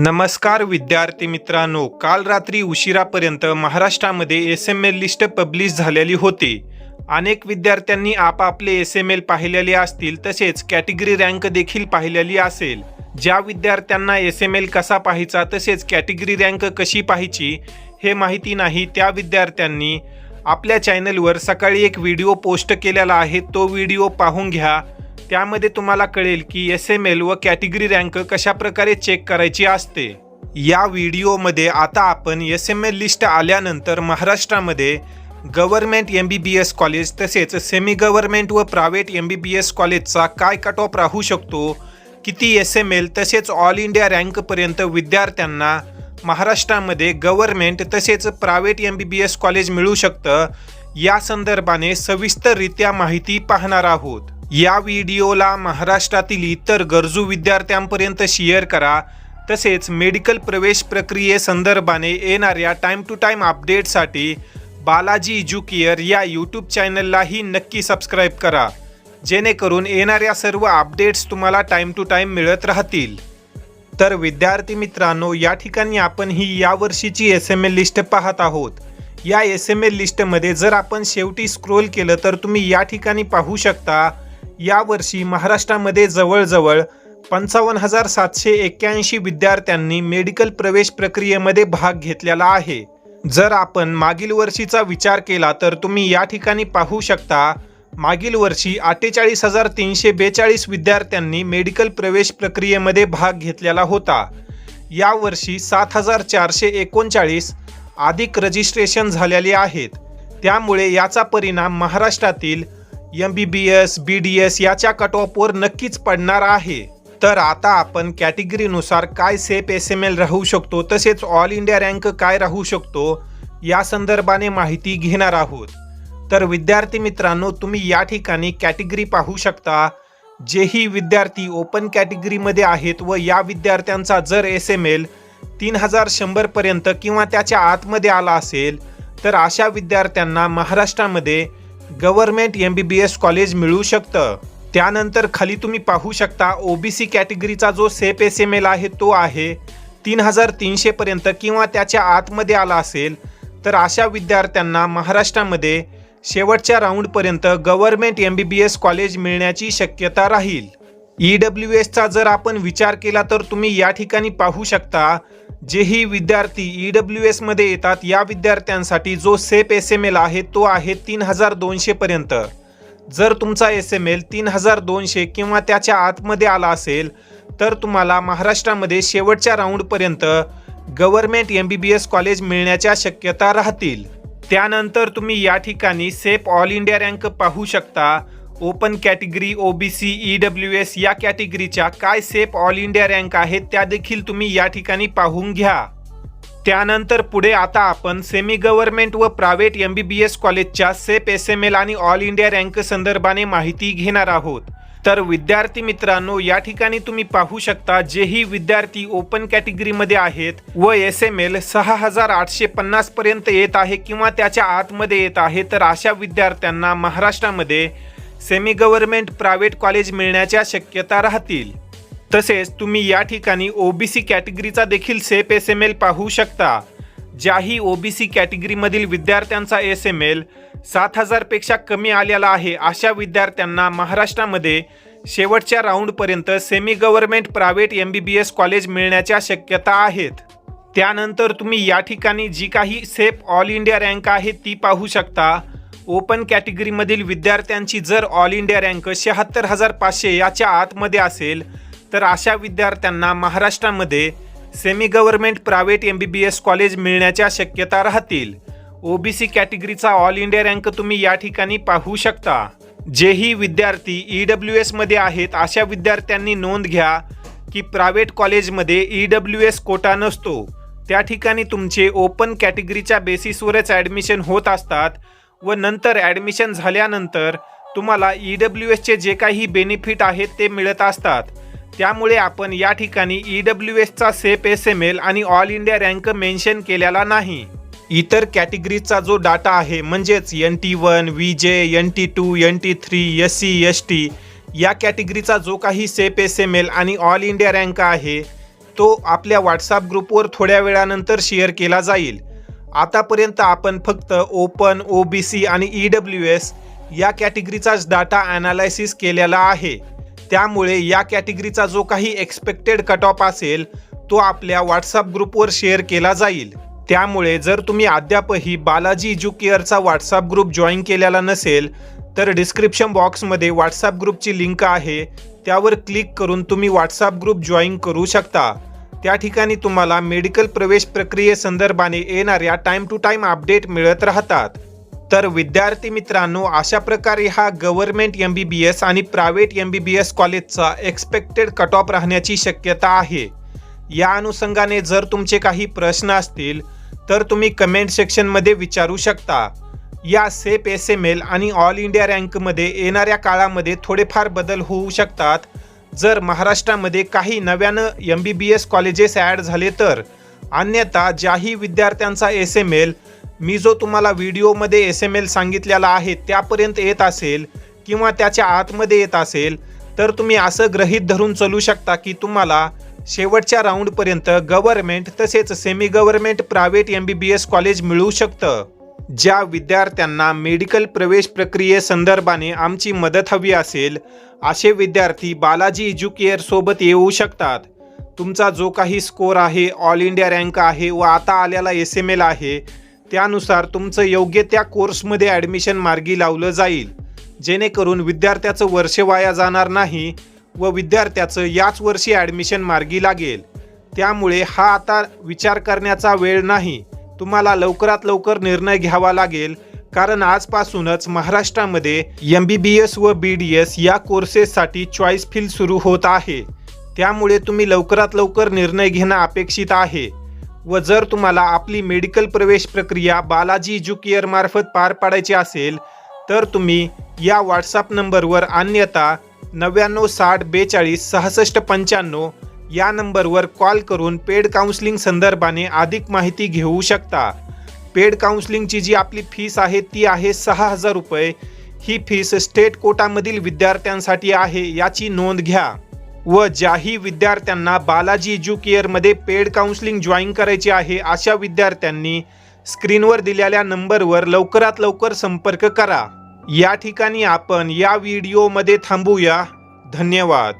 नमस्कार विद्यार्थी मित्रांनो काल रात्री उशिरापर्यंत महाराष्ट्रामध्ये S M L list publish झालेली होती. अनेक विद्यार्थ्यांनी आपापले एस एम एल पाहिलेले असतील तसेच कॅटेगरी रँक देखील पाहिलेली असेल. ज्या विद्यार्थ्यांना एस एम एल कसा पाहायचा तसेच कॅटेगरी रँक कशी पाहायची हे माहिती नाही त्या विद्यार्थ्यांनी आपल्या चॅनलवर सकाळी एक व्हिडिओ पोस्ट केलेला आहे तो व्हिडिओ पाहून घ्या. त्यामध्ये तुम्हाला कळेल की एस एम एल व कॅटेगरी रँक कशा प्रकारे चेक करायची असते. या व्हिडिओमध्ये आता आपण एस एम एल लिस्ट आल्यानंतर महाराष्ट्रामध्ये government M B B S college तसेच सेमी गव्हर्नमेंट व private M B B S कॉलेजचा काय कट ऑफ राहू शकतो? किती एस एम एल तसेच ऑल इंडिया रँकपर्यंत विद्यार्थ्यांना महाराष्ट्रामध्ये गव्हर्नमेंट तसेच private M B B S college मिळू शकतं? या संदर्भाने सविस्तररित्या माहिती पाहणार आहोत. या व्हिडिओला महाराष्ट्रातील इतर गरजू विद्यार्थ्यांपर्यंत शेअर करा. तसेच मेडिकल प्रवेश प्रक्रियेसंदर्भाने येणाऱ्या टाईम टू टाईम अपडेटसाठी बालाजी इज्युकेअर या यूट्यूब चॅनललाही नक्की सबस्क्राईब करा. जेणेकरून येणाऱ्या सर्व अपडेट्स तुम्हाला टाईम टू टाईम मिळत राहतील. तर विद्यार्थी मित्रांनो या ठिकाणी आपण ही यावर्षीची एस एम एल लिस्ट पाहत आहोत. या एस एम एल लिस्टमध्ये जर आपण शेवटी स्क्रोल केलं तर तुम्ही या ठिकाणी पाहू शकता यावर्षी महाराष्ट्रामध्ये जवळजवळ पंचावन्न हजार सातशे एक्क्याऐंशी विद्यार्थ्यांनी मेडिकल प्रवेश प्रक्रियेमध्ये भाग घेतलेला आहे. जर आपण मागील वर्षीचा विचार केला तर तुम्ही या ठिकाणी पाहू शकता मागील वर्षी अठ्ठेचाळीस हजार तीनशे बेचाळीस विद्यार्थ्यांनी मेडिकल प्रवेश प्रक्रियेमध्ये भाग घेतलेला होता. यावर्षी सात हजार चारशे एकोणचाळीस अधिक रजिस्ट्रेशन झालेले आहेत. त्यामुळे याचा परिणाम महाराष्ट्रातील M B B S B D S याच्या कट ऑफवर नक्कीच पडणार आहे. तर आता आपण कॅटेगरीनुसार काय सेफ एस एम एल राहू शकतो तसेच ऑल इंडिया रँक काय राहू शकतो या संदर्भाने माहिती घेणार आहोत. तर विद्यार्थी मित्रांनो तुम्ही या ठिकाणी कॅटेगरी पाहू शकता. जेही विद्यार्थी ओपन कॅटेगरीमध्ये आहेत व या विद्यार्थ्यांचा जर एस एम एल तीन हजार शंभरपर्यंत किंवा त्याच्या आतमध्ये आला असेल तर अशा विद्यार्थ्यांना महाराष्ट्रामध्ये government M B B S college मिळू शकतं. त्यानंतर खाली तुम्ही पाहू शकता ओबीसी कॅटेगरीचा जो सेफ एस एम एल आहे तो आहे तीन हजार तीनशेपर्यंत किंवा त्याच्या आतमध्ये आला असेल तर अशा विद्यार्थ्यांना महाराष्ट्रामध्ये शेवटच्या राऊंडपर्यंत government M B B S college मिळण्याची शक्यता राहील. ई डब्ल्यू एसचा जर आपण विचार केला तर तुम्ही या ठिकाणी पाहू शकता जेही विद्यार्थी ई डब्ल्यू एसमध्ये येतात या विद्यार्थ्यांसाठी जो सेफ एस एम एल आहे तो आहे तीन हजार दोनशेपर्यंत जर तुमचा एस एम एल तीन हजार दोनशे किंवा त्याच्या आतमध्ये आला असेल तर तुम्हाला महाराष्ट्रामध्ये शेवटच्या राऊंडपर्यंत government M B B S college मिळण्याच्या शक्यता राहतील. त्यानंतर तुम्ही या ठिकाणी सेफ ऑल इंडिया रँक पाहू शकता. Open category OBC E W S या कॅटेगरीच्या काय सेफ ऑल इंडिया रँक आहेत त्या देखील तुम्ही या ठिकाणी पाहून घ्या. त्यानंतर पुढे आता आपण सेमी गव्हर्नमेंट व private M B B S कॉलेजच्या सेफ एस एम एल आणि ऑल इंडिया रँक संदर्भाने माहिती घेणार आहोत. तर विद्यार्थी मित्रांनो या ठिकाणी तुम्ही पाहू शकता जेही विद्यार्थी ओपन कॅटेगरीमध्ये आहेत व एस एम एल सहा हजार आठशे पन्नास पर्यंत येत आहे किंवा त्याच्या आतमध्ये येत आहे तर अशा विद्यार्थ्यांना महाराष्ट्रामध्ये सेमी गव्हर्नमेंट प्रायव्हेट कॉलेज मिळण्याच्या शक्यता राहतील. तसेच तुम्ही या ठिकाणी ओबीसी कॅटेगरीचा देखील सेफ एस एम एल पाहू शकता. ज्याही ओबीसी कॅटेगरीमधील विद्यार्थ्यांचा एस एम एल सात हजारपेक्षा कमी आलेला आहे अशा विद्यार्थ्यांना महाराष्ट्रामध्ये शेवटच्या राऊंडपर्यंत semi government private M B B S college मिळण्याच्या शक्यता आहेत. त्यानंतर तुम्ही या ठिकाणी जी काही सेफ ऑल इंडिया रँक आहे ती पाहू शकता. ओपन कॅटेगरीमधील विद्यार्थ्यांची जर ऑल इंडिया रँक शहात्तर हजार पाचशे याच्या आतमध्ये असेल तर अशा विद्यार्थ्यांना महाराष्ट्रामध्ये semi government private M B B S college मिळण्याच्या शक्यता राहतील. ओ बी सी कॅटेगरीचा ऑल इंडिया रँक तुम्ही या ठिकाणी पाहू शकता. जेही विद्यार्थी ई डब्ल्यू एसमध्ये आहेत अशा विद्यार्थ्यांनी नोंद घ्या की प्रायव्हेट कॉलेजमध्ये ई डब्ल्यू एस कोटा नसतो. त्या ठिकाणी तुमचे ओपन कॅटेगरीच्या बेसिसवरच ॲडमिशन होत असतात. व नंतर ॲडमिशन झाल्यानंतर तुम्हाला ई डब्ल्यू एसचे जे काही बेनिफिट आहेत ते मिळत असतात. त्यामुळे आपण या ठिकाणी ई डब्ल्यू एसचा सेप एस एम एल आणि ऑल इंडिया रँक मेन्शन केलेला नाही. इतर कॅटेगरीचा जो डाटा आहे म्हणजेच N T one V J N T two N T three S C S T या कॅटेगरीचा जो काही सेप एस एम एल आणि ऑल इंडिया रँक आहे तो आपल्या व्हॉट्सअप ग्रुपवर थोड्या वेळानंतर शेअर केला जाईल. आतापर्यंत आपण फक्त ओपन ओ बी सी आणि ई डब्ल्यू एस या कॅटेगरीचाच डाटा ॲनालायसिस केलेला आहे. त्यामुळे या कॅटेगरीचा जो काही एक्सपेक्टेड कट ऑफ असेल तो आपल्या व्हॉट्सअप ग्रुपवर शेअर केला जाईल. त्यामुळे जर तुम्ही अद्यापही बालाजी एज्युकेअरचा व्हॉट्सअप ग्रुप जॉईन केलेला नसेल तर डिस्क्रिप्शन बॉक्समध्ये व्हॉट्सअप ग्रुपची लिंक आहे. त्यावर क्लिक करून तुम्ही व्हॉट्सअप ग्रुप जॉईन करू शकता. त्या ठिकाणी तुम्हाला मेडिकल प्रवेश प्रक्रियेसंदर्भाने येणाऱ्या टाईम टू टाईम अपडेट मिळत राहतात. तर विद्यार्थी मित्रांनो अशा प्रकारे हा government M B B S आणि private M B B S कॉलेजचा एक्सपेक्टेड कट ऑफ राहण्याची शक्यता आहे. या अनुषंगाने जर तुमचे काही प्रश्न असतील तर तुम्ही कमेंट सेक्शनमध्ये विचारू शकता. या सेप एस एम एल आणि ऑल इंडिया रँकमध्ये येणाऱ्या काळामध्ये थोडेफार बदल होऊ शकतात. जर महाराष्ट्रामध्ये काही नव्यानं M B B S colleges add झाले तर अन्यथा ज्याही विद्यार्थ्यांचा एस एम एल मी जो तुम्हाला व्हिडिओमध्ये एस एम एल सांगितलेला आहे त्यापर्यंत येत असेल किंवा त्याच्या आतमध्ये येत असेल तर तुम्ही असं गृहीत धरून चालू शकता की तुम्हाला शेवटच्या राऊंडपर्यंत गव्हर्मेंट तसेच semi government private M B B S college मिळू शकतं. ज्या विद्यार्थ्यांना मेडिकल प्रवेश प्रक्रियेसंदर्भाने आमची मदत हवी असेल असे विद्यार्थी बालाजी एज्युकेअर सोबत येऊ शकतात. तुमचा जो काही स्कोर आहे ऑल इंडिया रँक आहे व आता आलेला एस एम एल आहे त्यानुसार तुमचं योग्य त्या कोर्समध्ये ॲडमिशन मार्गी लावलं जाईल. जेणेकरून विद्यार्थ्याचं वर्ष वाया जाणार नाही व विद्यार्थ्याचं याच वर्षी ॲडमिशन मार्गी लागेल. त्यामुळे हा आता विचार करण्याचा वेळ नाही. तुम्हाला लवकरात लवकर निर्णय घ्यावा लागेल कारण आजपासूनच महाराष्ट्रामध्ये एम बी बी एस व बी डी एस या कोर्सेससाठी चॉईस फील सुरू होत आहे. त्यामुळे तुम्ही लवकरात लवकर निर्णय घेणं अपेक्षित आहे. व जर तुम्हाला आपली मेडिकल प्रवेश प्रक्रिया बालाजी एज्युकेअर पार पाडायची असेल तर तुम्ही या व्हॉट्सअप नंबरवर अन्यथा नव्याण्णव साठ बेचाळीस सहासष्ट पंच्याण्णव या नंबरवर कॉल करून पेड काउन्सिलिंग संदर्भाने अधिक माहिती घेऊ शकता. पेड काउन्सिलिंगची जी आपली फीस आहे ती आहे सहा हजार रुपये. ही फीस स्टेट कोटामधील विद्यार्थ्यांसाठी आहे याची नोंद घ्या. व ज्याही विद्यार्थ्यांना बालाजी एज्युकेअरमध्ये पेड काउन्सिलिंग जॉईन करायची आहे अशा विद्यार्थ्यांनी स्क्रीनवर दिलेल्या नंबरवर लवकरात लवकर संपर्क करा. या ठिकाणी आपण या व्हिडिओमध्ये थांबूया. धन्यवाद.